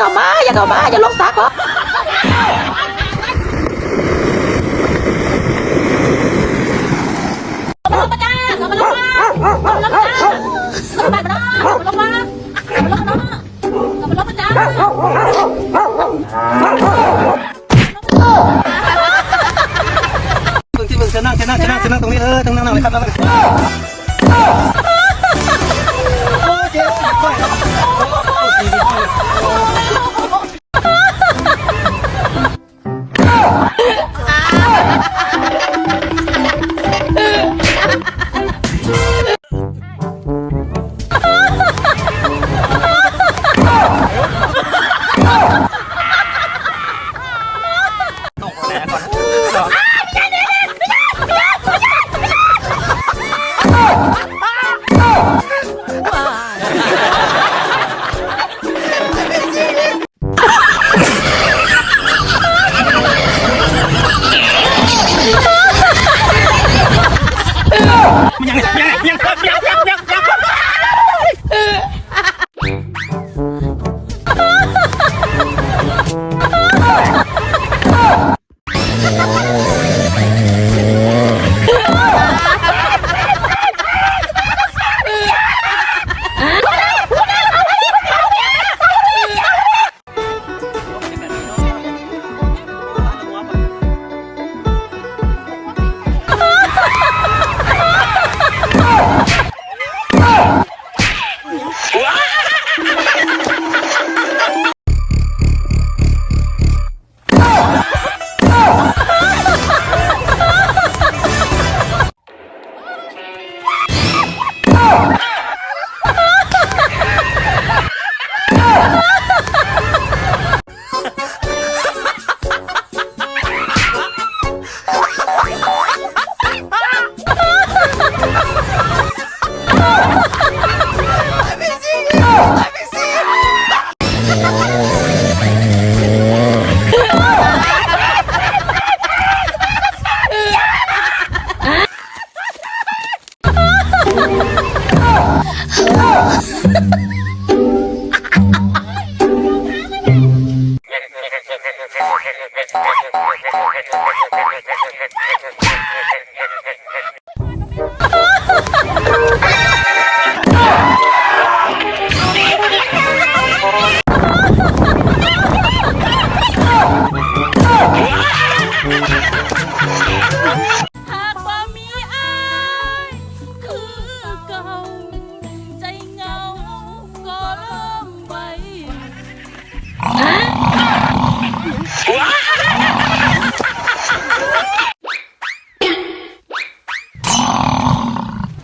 เข้ามาอย่าเข้ามาอย่าลงสาขอลงมาจ้าลงมาลงมาลงมาจ้าลงมาลงมาลงมาลงมาลงมาลงมาจ้ามึงที่มึงจะนั่งจะนั่งจะนั่งจะนั่งตรงนี้เออตรงนั่งนั่งเลยครับนั่งเลยโอ้เจ๊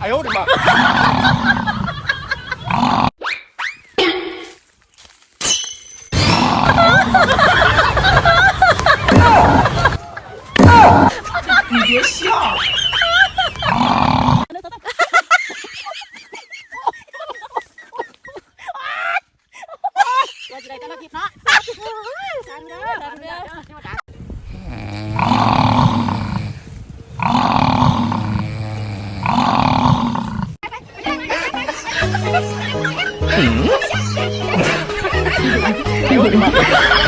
哎呦我的妈 Hmm? হুম